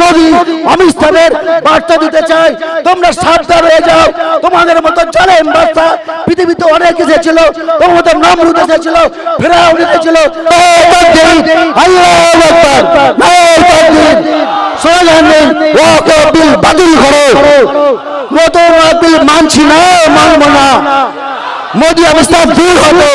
মোদী অমিত শাহের বার্তা দিতে চাই। তোমরা সাবধান হয়ে যাও। তোমাদের মতো জালেম বার্তা পৃথিবীতে অনেক এসেছিল তোমার মতো নমরুদ এসেছিল। ফেরাউন এসেছিল। বাতিল করো। মানছি না মানব না। মোদী শাহ দূর হতো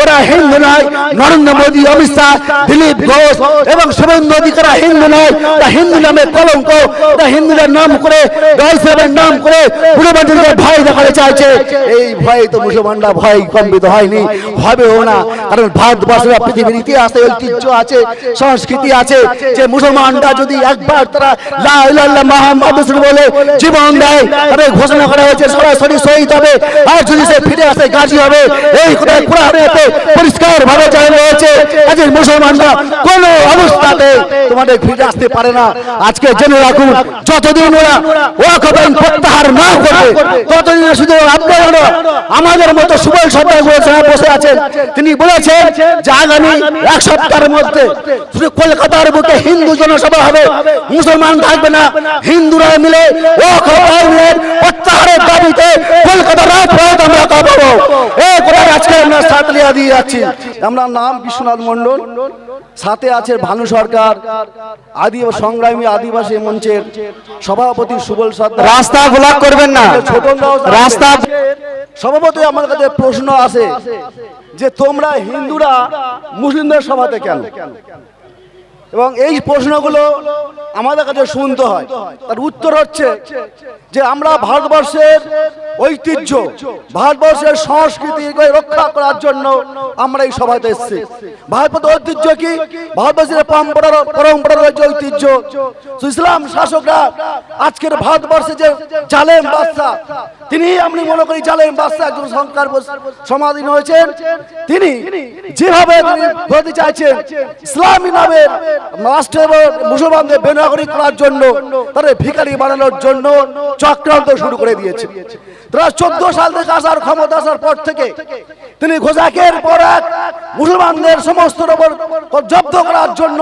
ওরা হিন্দু নয় নরেন্দ্র মোদী শাহ দিলীপ ঘোষ এবং শুভেন্দু অধিকারা হিন্দু নয় তা হিন্দু নামে কলঙ্ক তা হিন্দুদের নাম করে গার্লসের নাম করে বাচ্চাদের ভয় দেখাতে চাইছে এই ভয় তো মুসলমানরা ভয় কম্পিত হয়নি হবেও না কারণ ভারতবর্ষের পৃথিবীর ইতিহাসে ঐতিহ্য আছে সংস্কৃতি আছে যে মুসলমানরা যদি একবার তারা লা ইলাহা মুহাম্মাদুর রাসূল বলে জীবন দেয় তবে ঘোষণা করা হয়েছে সরাসরি শহীদ হবে আর যদি সে ফিরে আসে গাজী হবে। এই কথা কোরআনেতে পরিষ্কার ভাবে জানানো হয়েছে। আজ মুসলমানরা কোন অবস্থাতে তোমাদের ফিরে আসতে পারে না। আজকে জেনে রাখুন, যতদিন ওরা ওয়াকফ প্রত্যাহার না করবে, ততদিন শুধু আপনারা আমাদের মতো সুবল সরকার বসে আছেন, তিনি বলেছেন যে আগামী এক সপ্তাহের মধ্যে শুধু কলকাতার বুকে হিন্দু জনসভা হবে, মুসলমান থাকবে না। হিন্দুরা মিলে ওয়াকফ আইনের প্রত্যাহারের দাবিতে কলকাতার রাজপথ আমরা কাঁপাবো। করে আজকে আমরা সাতলিয়া দিয়ে যাচ্ছি? আমরা নাম বিশ্বনাথ মণ্ডল। সাথে আছে ভানু সরকার আদি সংগ্রামী আদিবাসী মঞ্চের সভাপতি সুবল সর্দার। রাস্তা ব্লক করবেন না। রাস্তা সভাপতি আমার কাছে প্রশ্ন আছে যে তোমরা হিন্দুরা মুসলিমদের সভাতে কেন? এবং এই প্রশ্নগুলো আমাদের কাছে শুনতে হয়। তার উত্তর হচ্ছে যে আমরা ভারতবর্ষের ঐতিহ্য, ভারতবর্ষের সংস্কৃতিকে রক্ষা করার জন্য আমরা এই সভাতে এসেছি। ভারতের ঐতিহ্য কি? ভারতবর্ষের পরম্পরা পরম্পরা রয়েছে ঐতিহ্য ইসলাম শাসকরা আজকের ভারতবর্ষে যে জালেম বাদশা তিনি আমি মনে করি জালেম বাদশা একজন সংস্কার সমাধীন হয়েছেন। তিনি যেভাবে চাইছেন, ইসলামী নামের রাষ্ট্র এবং মুসলমানদের বেনাগরিক করার জন্য, তাদের ভিখারি বানানোর জন্য চক্রান্ত শুরু করে দিয়েছে। তারা চোদ্দ সাল থেকে আসার ক্ষমতা আসার পর থেকে তিনি ঘোষাকের পর এক মুসলমানদের সমস্ত ওপর জব্দ করার জন্য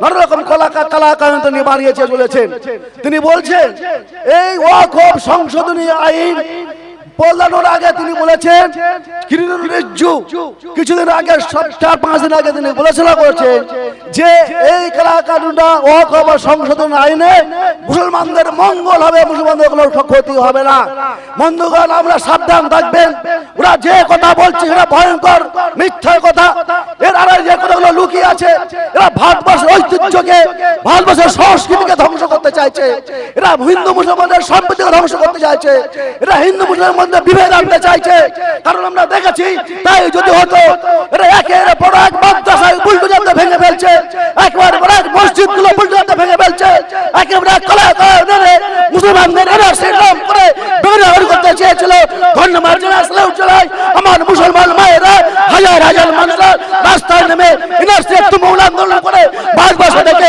নানা রকম কলাকা কালাকান তিনি বানিয়েছে চলেছেন। তিনি বলছেন, এই ওয়াকফ সংশোধনী আইন বদলানোর আগে তিনি বলেছেন কিছুদিন আগে চার পাঁচ দিন আগে তিনি বলেছিলেন করেছেন যে এই কালাকানুনটা ওয়াকফ সংশোধন আইনে মুসলমানদের মঙ্গল হবে মুসলমানদের কোনো ক্ষতি হবে না। বন্ধুগণ, আমরা সাবধান থাকবেন। ওরা যে কথা বলছে এরা ভয়ঙ্কর, মিথ্যা কথা। এর আড়াই যে কথাগুলো লুকিয়ে আছে। এরা ভারতবর্ষের ঐতিহ্যকে, ভারতবর্ষের সংস্কৃতিকে ধ্বংস করতে চাইছে। এরা হিন্দু মুসলমানদের সম্প্রীতিকে ধ্বংস করতে চাইছে। এরা হিন্দু মুসলমানদের মধ্যে বিভেদ আনতে চাইছে, কারণ আমরা দেখেছি তাই যদি হতো একের পর এক মাদ্রাসায় বুলডোজারতে ভেঙে ফেলছে একবার পর এক মসজিদগুলো বুলডোজারতে ভেঙে ফেলছে একেবারে কলা কলা মুসলমানদের এরা সেরকম করে করতে চেয়েছিল ধন্যবাদ জানাই স্যালুট জানাই আমার মুসলমান মায়েরা হাজার হাজার মানুষরা রাস্তায় নেমে ইউনিভার্সিটি তুমুল আন্দোলন করে ভারতবর্ষ থেকে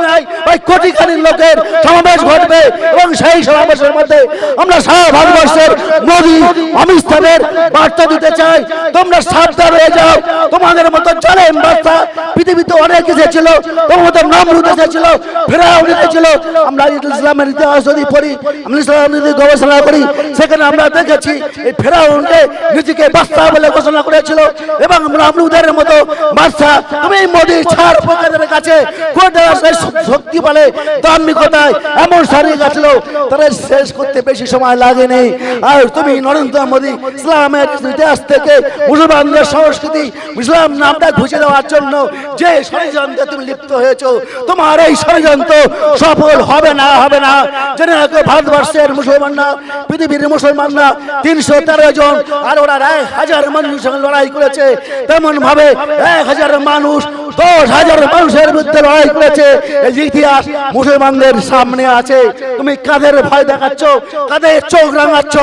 ওই কোটি লোকের সমাবেশ ঘটবে এবং সেই সমাবেশের মধ্যে আমরা সারা ভারতবর্ষের বার্তা দিতে চাই। তোমরা সাবধান হয়ে যাও। তোমাদের মতো বার্তা পৃথিবীতে অনেক এসেছিল তোমার মতো নমরুদ এসেছিল এসেছিল আমরা ইসলামের ইতিহাস যদি পড়ি আমরা যদি গবেষণা করি, সেখানে আমরা দেখেছি এই ফেরাউনকে নিজেকে বাদশাহ বলে ঘোষণা করেছিল এবং নমরুদের মতো বাদশাহ তুমি মোদী ছাড় কাছে কোটা শক্তি বলে দাম্মিকতায় এমন সারিয়ে গেছিল, তারা শেষ করতে বেশি সময় লাগেনি। আর তুমি নরেন্দ্র মোদী ইসলামের ইতিহাস থেকে মুসলমানদের সংস্কৃতি, ইসলাম নামটা ঘুষে দেওয়ার জন্য যে ষড়যন্ত্রে তুমি লিপ্ত হয়েছো, তোমার এই ষড়যন্ত্র সফল হবে না হবে না। জেনে রাখো, ভারতবর্ষের মুসলমানরা, পৃথিবীর মুসলমানরা তিনশো তেরো জন, আর ওরা এক হাজার মানুষের সঙ্গে লড়াই করেছে তেমন ভাবে এক হাজার মানুষ, দশ হাজার মানুষের বিরুদ্ধে লড়াই করেছে। এই ইতিহাস মুসলমানদের সামনে আছে। তুমি কাদের ভয় দেখাচ্ছ? কাদের চোখ রাঙাচ্ছ?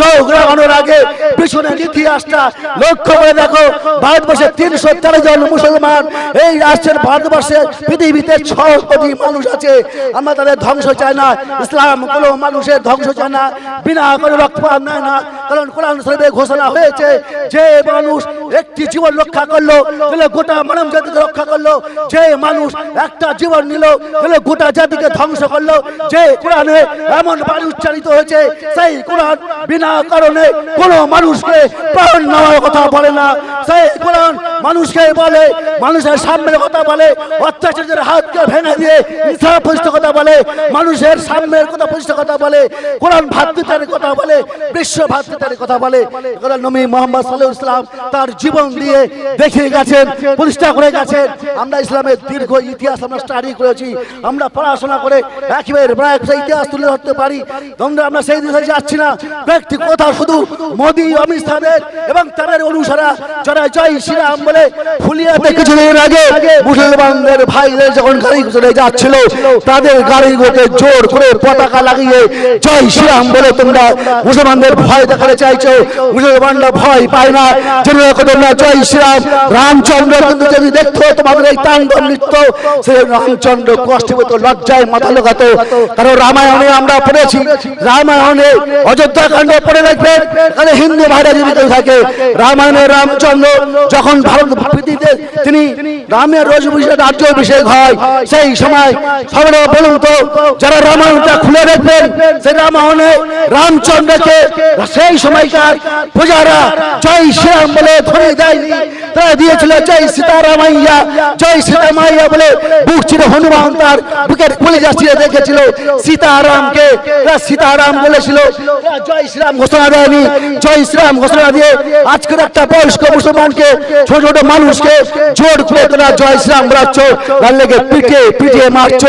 চোখ রাঙানোর আগে পিছনের ইতিহাসটা লক্ষ্য করে দেখো। ভারতবর্ষে তিনশো তেরো জন মুসলমান এই রাষ্ট্রের ভারতবর্ষে পৃথিবীতে ছ কোটি মানুষ আছে। আমরা তাদের ধ্বংস চাই না। ইসলাম কোনো মানুষের ধ্বংস চায় না। বিনা কোনো রক্তপাত নেয় না। কারণ কোরআন শরীফে ঘোষণা হয়েছে যে মানুষ একটি জীবন রক্ষা করল গোটা মানব জাতিকে রক্ষা করল। যে মানুষ একটা জীবন নিল তাহলে গোটা জাতিকে ধ্বংস করল। যে কোরআনে এমন বাণী উচ্চারিত হয়েছে, সেই কোরআন বিনা কারণে কোনো মানুষকে প্রাণ নেওয়ার কথা বলে না। সেই কোরআন মানুষকে বলে, মানুষের সামনের কথা বলে অত্যাচারের হাতকে ভেঙে দিয়ে ইসলাম প্রতিষ্ঠ বলে, মানুষের সামনের কথা প্রতিষ্ঠ বলে, কোরআন ভাতৃত্বের কথা বলে, বিশ্ব ভাতৃত্বের কথা বলে। কথা নবী মোহাম্মদ সাল্লাহ ইসলাম তার জীবন দিয়ে দেখিয়ে গেছেন, প্রতিষ্ঠা করে গেছেন। আমরা ইসলামের দীর্ঘ ইতিহাস আমরা স্টাডি করেছি। আমরা পড়াশোনা করে একেবারে সেই ইতিহাস তুলে ধরতে পারি। তোমরা আমরা সেই দিকে যাচ্ছি না। ব্যক্তি কথা শুধু মোদী অমিত শাহের এবং তাদের অনুসারা যারা জয় শ্রীরাম বলে ফুলিয়াতে কিছুদিন আগে মুসলমানদের ভাইদের যখন গাড়ি চলে যাচ্ছিল, তাদের গাড়িগুলোতে জোর করে পতাকা লাগিয়ে জয় শ্রীরাম বলে তোমরা মুসলমানদের ভয় দেখাতে চাইছো। মুসলমানরা ভয় পায় না। জেনে তোমরা, জয় শ্রীরাম। রামচন্দ্র কিন্তু যদি দেখতো তোমাদের এই তাণ্ডব নৃত্য সে রামচন্দ্র কষ্টে পেত লজ্জায় মাথা লোকাতো কারণ রামায়ণে আমরা পড়েছি, রামায়ণে অযোধ্যা কাণ্ড পড়ে রাখবেন এখানে হিন্দু ভাইরা জীবিত থাকে। রামায়ণে রামচন্দ্র যখন ভারত পৃথিবীতে তিনি রামের রোজ রাজ্য অভিষেক হয়, সেই সময় সবাই বলুন তো, যারা রামায়ণটা খুলে দেখবেন সেই রামায়ণে রামচন্দ্রকে, সেই সময়কার প্রজারা জয় শ্রীরাম বলে ধরে দেয়নি। তারা দিয়েছিল জয় সীতারামাইয়া জয় সীতামাইয়া বলে বুক ছিল হনুমান তার বুকের ছিঁড়ে দেখেছিল সীতারামকে। তারা সীতারাম বলেছিল জয় শ্রীরাম ঘোষণা দেয়নি জয় শ্রীরাম ঘোষণা দিয়ে আজকের একটা বয়স্ক মুসলমানকে ছোট ছোট মানুষকে জোর করে তোরা জয় শ্রীরাম বলাচ্ছ তার লেগে পিঠে পিঠে মারছ।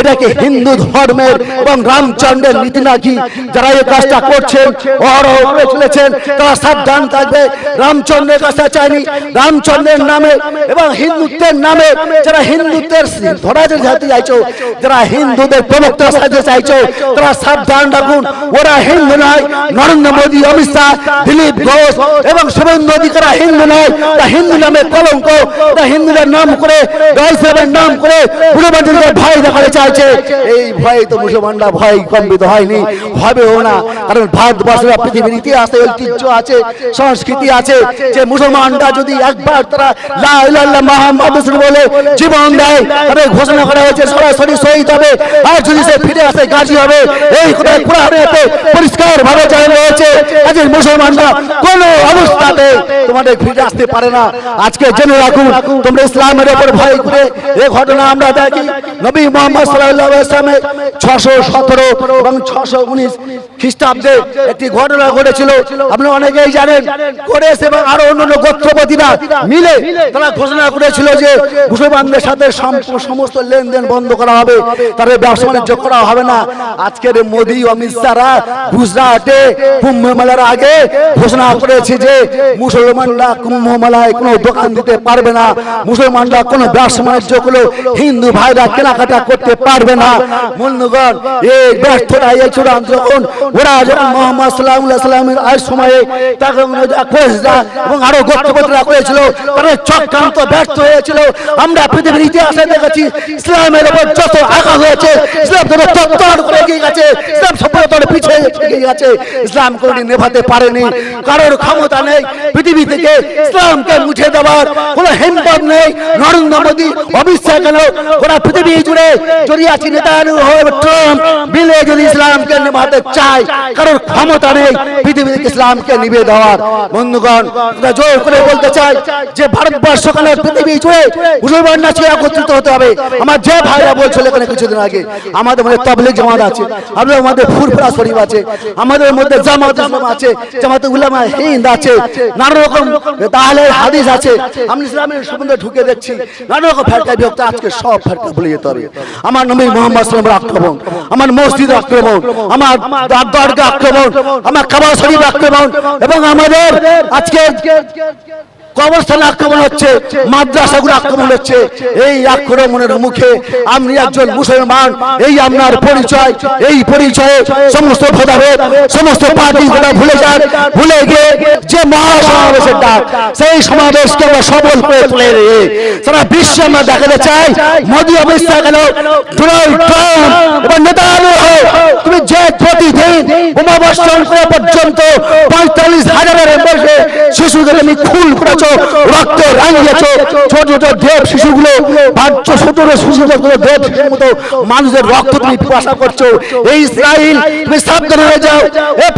এটাকে হিন্দু ধর্মের এবং রামচন্দ্রের নীতি নাকি? যারা এই কাজটা করছেন অহরহ করে চলেছেন তারা সাবধান থাকবে। রামচন্দ্রের কাজটা চায়নি। রামচন্দ্রের নামে এবং হিন্দুত্বের নামে যারা হিন্দুত্বের ধরা যেতে চাইছো যারা হিন্দুদের প্রবক্তা সাজতে চাইছো তারা সাবধান রাখুন ওরা হিন্দু নয় নরেন্দ্র মোদী অমিত শাহ দিলীপ ঘোষ এবং শুভেন্দু অধিকারা হিন্দু নয় তা হিন্দু নামে কলঙ্ক তা হিন্দুদের নাম করে জয়সাহেবের নাম করে মুসলমানদের ভয় দেখাতে চাইছে। এই ভয়ে তো মুসলমানরা ভয় কম্পিত হয়নি হবেও না কারণ ভারতবর্ষের পৃথিবীর ইতিহাসে ঐতিহ্য আছে সংস্কৃতি আছে যে মুসলমানরা যদি একবার তারা বলে জীবন দেয়। তবে ঘোষণা করা হয়েছে, সরাসরি শহীদ হবে। আর যদি সে ফিরে আসে, গাজী হবে। এই কথা কোরআনেতে পরিষ্কার ভাবে জানানো হয়েছে মুসলমানরা কোন অবস্থাতে তোমাদের ফিরে আসতে পারে না। আজকে জেনে রাখুন, তোমরা ইসলামের উপর ভয় করে এই ঘটনা আমরা দেখি। নবী মোহাম্মদ সাল্লাল্লাহু আলাইহি ওয়াসাল্লামের 617 এবং 619 খ্রিস্টাব্দে একটি ঘটনা ঘটেছিল। আপনারা অনেকেই জানেন, কোরেশ এবং আরও অন্যান্য গোত্রপতিরা মিলে তারা ঘোষণা করেছিল যে মুসলমানদের সাথে সমস্ত লেনদেন বন্ধ করা হবে তাদের ব্যবসা বাণিজ্য করা হবে না। আজকের মোদী অমিত শাহরা গুজরাটে কুম্ভ মেলার আগে ঘোষণা করেছে যে মুসলমানরা কুম্ভ মেলায় কোনো দোকান দিতে পারবে না মুসলমানরা কোনো ব্যবসা বাণিজ্যগুলো হিন্দু ভাইরা কেনাকাটা করতে পারবে না। বন্ধুগণ এই ব্যর্থতা এই চূড়ান্ত যখন ওরা যখন মোহাম্মদ সাল্লাহ সাল্লামের আজ সময়ে তাকে এবং আরও গোত্রপতিরা করেছিল তারা চক্রান্ত ব্যর্থ হয়েছিল। আমরা পৃথিবীর ইতিহাসে দেখেছি, ইসলামের উপর যত আঘাত হয়েছে, ইসলাম তত্তর করে এগিয়ে গেছে, ইসলাম সভ্যতার পিছিয়ে গেছে। ইসলাম নেভাতে পারেনি, কারোর ক্ষমতা নেই। পৃথিবী থেকে ইসলামকে মুছে দেওয়ার কোনো নেই। নরেন্দ্র মোদী কেন পৃথিবী জুড়ে আছে? নেতানু ট্রাম্প মিলে যদি ইসলামকে নেভাতে চায়, কারোর ক্ষমতা নেই। পৃথিবী থেকে ইসলামকে নিবে দেওয়ার। বন্ধুগণ জোর করে বলতে চাই যে ভারতবর্ষ কেন পৃথিবী জুড়ে মুসলমান নাচে একত্রিত হতে হবে। আমার যে ভাইরা বলছিল এখানে কিছুদিন আগে। আমাদের মধ্যে তবলিক জামাত আছে, আমাদের মধ্যে ফুরফুরা শরীফ আছে, আমাদের মধ্যে জামাত আছে, জামাত উলামা হিন্দ আছে, নানা রকম তাহলে হাদিস আছে। আমি ইসলামের সম্বন্ধে ঢুকে দেখছি, নানা রকম ফেরকা বিভক্ত, আজকে সব ফেরকা ভুলে যেতে হবে। আমার নবী মোহাম্মদ সাল্লামের আক্রমণ, আমার মসজিদ আক্রমণ, আমার দরগা আক্রমণ, আমার কাবা শরীফ আক্রমণ, এবং আমাদের আজকে কবরস্থানে আক্রমণ হচ্ছে মাদ্রাসাগুলো আক্রমণ হচ্ছে। এই আক্রমণের মুখে আপনি একজন মুসলমান এই আপনার পরিচয় এই পরিচয়ে সমস্ত ভেদাভেদ সমস্ত পার্টি গুলো ভুলে যান ভুলে গিয়ে যে মহাসমাবেশের ডাক সেই সমাবেশকে আমরা সফল করে তুলে রে সারা বিশ্বে আমরা দেখাতে চাই মোদী অবস্থা গেল ডোনাল্ড ট্রাম্প এবং নেতানো তুমি যে প্রতিদিন বোমা বর্ষণ করে পর্যন্ত পঁয়তাল্লিশ হাজারের বসে শিশুদের তুমি খুন করেছ রক্ত ছোট ছোট দেব শিশুগুলো ছোট শিশুদের কোনো দেব মতো মানুষের রক্ত তুমি পিপাসা করছ। এই তুমি সাবধান হয়ে যাও। এ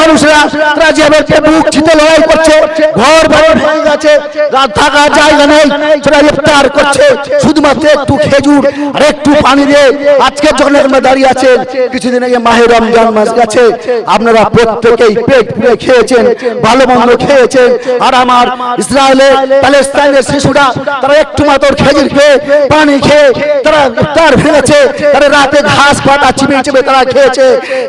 মানুষরা, তারা বুক ছিতে লড়াই করছে, ঘর ভেঙে গেছে, রাত জায়গা নেই ইফতার করছে। শুধুমাত্র একটু খেজুর আর একটু পানি দিয়ে আজকে দাঁড়িয়ে আছেন কিছুদিন আগে মাহে রমজান মাস গেছে। আপনারা প্রত্যেকেই পেট পুড়ে খেয়েছেন, ভালো মন্দ খেয়েছেন। আর আমার ইসরায়েলে প্যালেস্তাইনের শিশুরা তারা একটু মাত্র খেজুর খেয়ে পানি খেয়ে তারা ইফতার ভেঙেছে তারা রাতে ঘাস পাতা চিবিয়ে চিবিয়ে তারা খেয়েছে।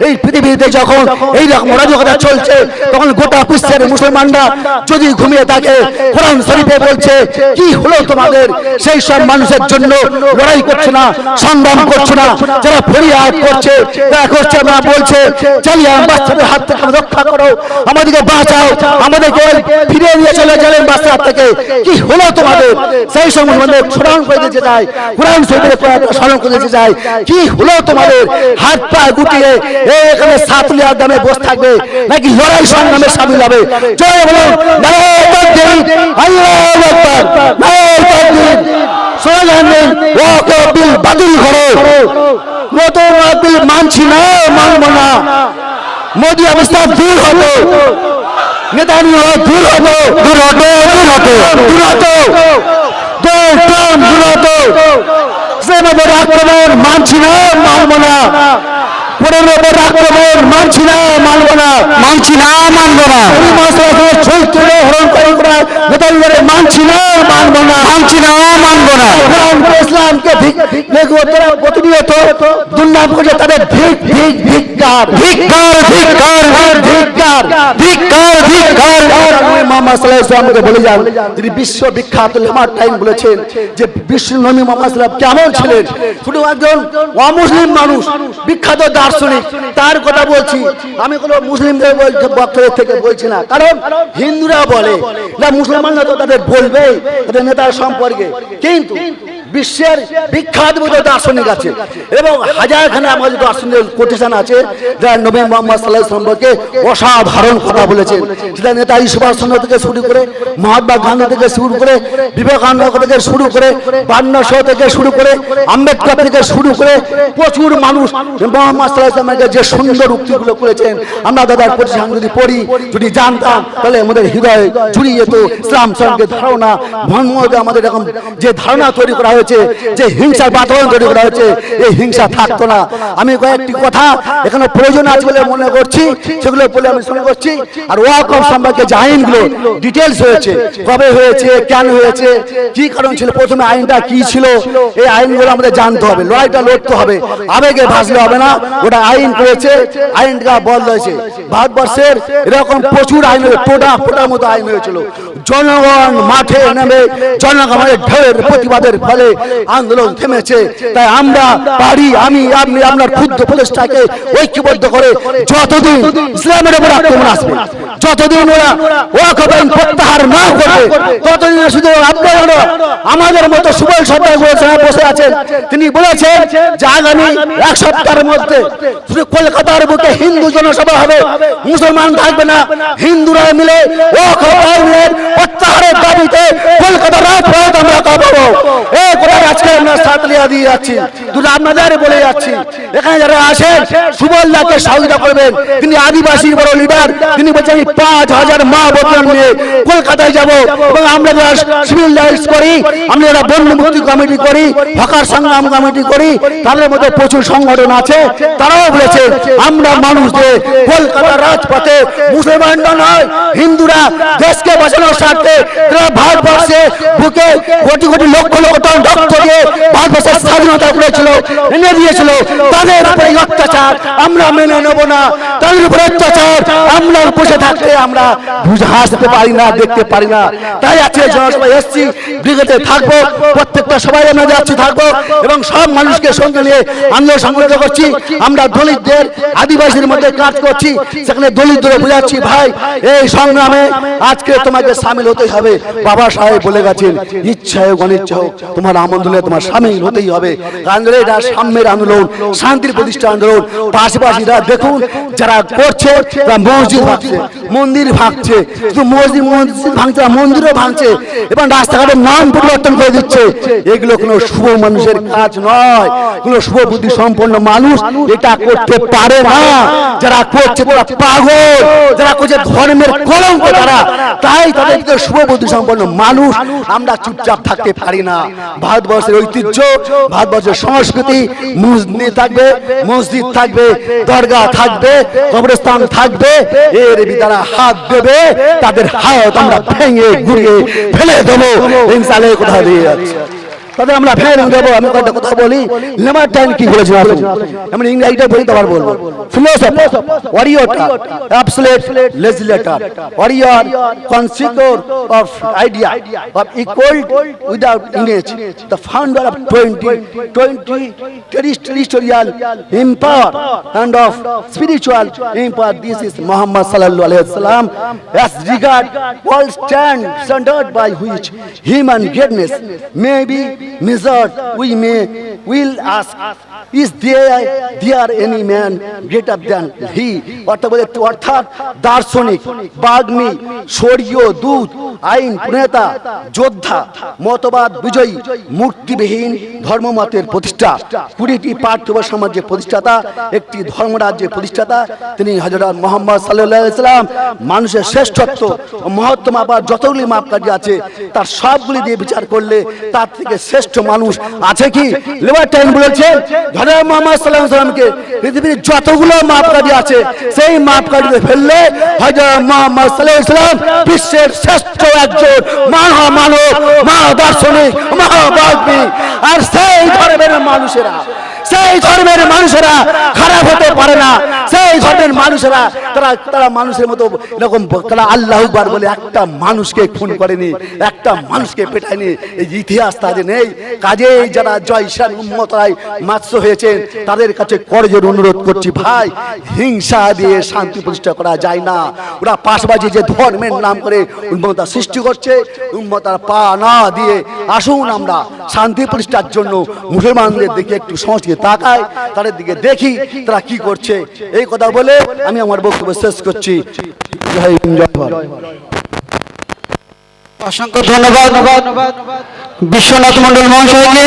এই পৃথিবীতে যখন এই রকম অরাজকতা চলছে তখন গোটা বিশ্বের মুসলমানরা যদি ঘুমিয়ে থাকে কোরআন শরীফে বলছে কি হলো তোমাদের? সেই সব মানুষের জন্য লড়াই করছে না সংগ্রাম করছে না যারা ফরিয়াদ করছে তারা করছে না বলছে চালিয়ে বাচ্চাদের হাত থেকে রক্ষা করো আমাদেরকে বাঁচাও আমাদেরকে ফিরে নিয়ে চলে গেলেন থেকে কি হলো তোমাদের? সেই স্মরণ করে দিতে চাই কোরআন শরীফের স্মরণ করে দিতে চাই কি হলো তোমাদের? হাত পা গুটিয়ে এখানে সাতলিয়ার দামে বসে থাকবে। নাকি লড়াই সংগ্রামে সামিল হবে? জয় বলুন আল্লাহু বাতিল করো। নতুন মানছি না মানব না। মোদী অবস্থা দূর হতো নেতানি দূর হতো দূর হতো দূর হতো দূর হতো দূর দূর হতো সেনাদের আক্রমণ মানছি না মানব না। ওপর আক্রমণ মানছি না মানব না। মানছি না মানব না। চরিত্র হরণ করে নেতাদের মানছি না মানব না। মানছি না মানব না। ইসলামকে প্রতিনিয়ত দুর্নাম করে তাদের ভিক ভিক ভিক্ষার ভিক্ষার ভিক্ষার ভিক্ষার ভিক্ষার ভিক্ষার মোহাম্মদ সাল্লাহ ইসলামকে বলে যান তিনি বিশ্ব বিখ্যাত লেমার টাইম বলেছেন যে বিশ্ব নবী মোহাম্মদ সাল্লাম কেমন ছিলেন? শুধু একজন অমুসলিম মানুষ বিখ্যাত দার্শনিক তার কথা বলছি। আমি কোনো মুসলিমদের বক্তব্য থেকে বলছি না। কারণ হিন্দুরা বলে, না, মুসলমানরা তো তাদের বলবে তাদের নেতার সম্পর্কে। কিন্তু বিশ্বের বিখ্যাত মতো দার্শনিক আছে। এবং হাজারখানে আমাদের দার্শনিক কোটেশন আছে, যারা নবী মোহাম্মদ সাল্লাহ সম্পর্কে অসাধারণ কথা বলেছেন। সেটা নেতাজি সুভাষচন্দ্র থেকে শুরু করে, মহাত্মা গান্ধী থেকে শুরু করে, বিবেকানন্দ থেকে শুরু করে, বান্না শাহ থেকে শুরু করে, আম্বেদকর থেকে শুরু করে প্রচুর মানুষ মোহাম্মদ সাল্লাহ ইসলামের যে সুন্দর উক্তিগুলো করেছেন। আমরা দাদার প্রতিষ্ঠান যদি পড়ি, যদি জানতাম, তাহলে আমাদের হৃদয় জুড়িয়ে যেত। ইসলাম সঙ্গে ধারণা মোহাম্মদে আমাদের এরকম যে ধারণা তৈরি করা হয়েছে যে হিংসার বাতাবরণ তৈরি করা হয়েছে, এই হিংসা থাকতো না। আমি কয়েকটি কথা এখানে প্রয়োজন আছে বলে মনে করছি, সেগুলো বলে আমি শুনে করছি। আর ওয়াকফ সম্পর্কে যে আইনগুলো ডিটেলস হয়েছে, কবে হয়েছে, কেন হয়েছে, কি কারণ ছিল, প্রথমে আইনটা কি ছিল, এই আইনগুলো আমাদের জানতে হবে, লড়াইটা লড়তে হবে, আবেগে ভাসলে হবে না ওটা আইন করেছে, আইনটা বদল হয়েছে ভারতবর্ষের এরকম প্রচুর আইন হয়েছে ফোটা ফোটার মতো আইন হয়েছিল। জনগণ মাঠে নেমে জনগণের ঢের প্রতিবাদের ফলে আন্দোলন থেমেছে। তাই আমরা পারি, আমি, আপনি, আপনার ক্ষুদ্র প্রচেষ্টাকে ঐক্যবদ্ধ করে যতদিন ইসলামের উপর আক্রমণ আসবে, যতদিন ওরা ওয়াকফ আইন প্রত্যাহার না করবে, ততদিন শুধু আপনারা আমাদের মতো সুবল সরকার বসে আছেন। তিনি বলেছেন যে আগামী এক সপ্তাহের মধ্যে শুধু কলকাতার বুকে হিন্দু জনসভা হবে, মুসলমান থাকবে না হিন্দুরা মিলে ওয়াকফ আইনের প্রত্যাহারের দাবিতে কলকাতার রাজপথ আমরা কাঁপাবো এই করে আজকে আমরা সাতলিয়া দিয়ে যাচ্ছি। দুটো আপনাদের বলে যাচ্ছি। এখানে যারা আসেন সুবলদাকে সহযোগিতা করবেন। তিনি আদিবাসী, বড় লিডার। তিনি বলছেন, আমি পাঁচ হাজার মা বোন নিয়ে কলকাতায় যাব এবং আমরা যারা সিভিল রাইটস করি, আমরা যারা বন্য মুক্তি কমিটি করি, হকার সংগ্রাম কমিটি করি, তাদের মধ্যে প্রচুর সংগঠন আছে। তারাও বলেছে, আমরা মানুষদের কলকাতার রাজপথে মুসলমানরা নয়, হিন্দুরা দেশকে বাঁচানোর স্বার্থে তারা ভারতবর্ষে বুকে কোটি কোটি লক্ষ লক্ষ টন রক্ত দিয়ে ভারতবর্ষ ভারতবর্ষের স্বাধীনতা করেছিল, এনে দিয়েছিল। তাদের উপরে অত্যাচার আমরা মেনে নেব না। তাদের উপরে অত্যাচার আমরা বসে থাকতে আমরা বুঝে হাসতে পারি না, দেখতে পারি না। তাই আছে জনসভায় এসছি, ব্রিগেডে থাকব, প্রত্যেকটা সবাই আমরা যাচ্ছি থাকব এবং সব মানুষকে সঙ্গে নিয়ে আন্দোলন সংগঠিত করছি। আমরা দলিতদের আদিবাসীর মধ্যে কাজ করছি, সেখানে দলিতদের বোঝাচ্ছি, ভাই, এই সংগ্রামে আজকে তোমাকে সামিল হতে হবে। বাবা সাহেব বলে গেছেন ইচ্ছা হোক অনিচ্ছা হোক, তোমার আমন্ত্রণে তোমার সামিল হতেই হবে। কারণ এটা সাম্যের আন্দোলন, শান্তির প্রতিষ্ঠা আন্দোলন, পাশাপাশিরা দেখুন যারা করছে, তারা মসজিদ ভাঙছে, মন্দির ভাঙছে, শুধু মসজিদ মসজিদ ভাঙছে মন্দিরও ভাঙছে। এবং রাস্তাঘাটের নাম পরিবর্তন করে দিচ্ছে। এগুলো কোনো শুভ মানুষের কাজ নয়। কোনো শুভ বুদ্ধি সম্পন্ন মানুষ এটা করতে পারে না। যারা করছে তারা পাগল। যারা করছে ধর্মের কলঙ্ক তারা। তাই তাদেরকে শুভ বুদ্ধি সম্পন্ন মানুষ আমরা চুপচাপ থাকতে পারি না। ভারতবর্ষের ঐতিহ্য, ভারতবর্ষের সংস্কৃতি, মসজিদ থাকবে মসজিদ থাকবে, দরগা থাকবে, কবরস্থান থাকবে, এর তারা হাত দেবে, তাদের হাত আমরা ভেঙে ঘুরিয়ে ফেলে দেবো। ইনশাল্লাহ কোথাও দিয়ে যাচ্ছে তবে আমরা ফের দেবো, আমি কথা কথা বলি। লেমার টাইম কি বলেছি আমি ইংরেজিটা বলি তোমার বলব। Philosopher warrior absolute legislator warrior conqueror of idea of equal without images the founder of twenty twenty terrestrial empire and of spiritual empire this is Muhammad সাল্লাল্লাহু আলাইহি সাল্লাম as regard world stand standard by which human greatness may be مزاج وی میں ask, is there there any man greater than he? অর্থাৎ অর্থাৎ দার্শনিক, বাগ্মী শরীয় দূত, আইন প্রণেতা, যোদ্ধা, মতবাদ বিজয়ী, মূর্তিবিহীন ধর্মমতের প্রতিষ্ঠা, কুড়িটি পার্থিব সমাজের প্রতিষ্ঠাতা, একটি ধর্মরাজ্যের প্রতিষ্ঠাতা, তিনি হজরত মোহাম্মদ সাল্লাহ মানুষের শ্রেষ্ঠত্ব ও মাপার যতগুলি মাপকাঠি আছে, তার সবগুলি দিয়ে বিচার করলে তার থেকে শ্রেষ্ঠ মানুষ আছে কি? লেবার টাইম বলেছে ধরে মোহাম্মদ সাল্লাহ সাল্লামকে পৃথিবীর যতগুলো মাপকাঠি আছে, সেই মাপকাঠিতে ফেললে হজরত মোহাম্মদ সাল্লাহ ইসলাম বিশ্বের শ্রেষ্ঠ একজন মহা মানব মহা আর সেই ধর্মের মানুষেরা, সেই ধর্মের মানুষেরা খারাপ হতে পারে না। সেই ধর্মের মানুষেরা তারা তারা মানুষের মতো এরকম তারা আল্লাহ আকবার বলে একটা মানুষকে খুন করেনি একটা মানুষকে পেটায়নি। এই ইতিহাস তাদের নেই। কাজে যারা জয়সান উন্মতরাই মাৎস্য হয়েছেন তাদের কাছে করজোর অনুরোধ করছি ভাই হিংসা দিয়ে শান্তি প্রতিষ্ঠা করা যায় না। ওরা পাশবাজি যে ধর্মের নাম করে উন্মতা সৃষ্টি করছে উন্মতার পা না দিয়ে আসুন আমরা শান্তি প্রতিষ্ঠার জন্য মুসলমানদের দিকে একটু সংস্কৃতি তাকাই তাদের দিকে দেখি তারা কি করছে। এই কথা বলে আমি আমার বক্তব্য শেষ করছি। অসংখ্য ধন্যবাদ। বিশ্বনাথ মন্ডল মহাশয়কে।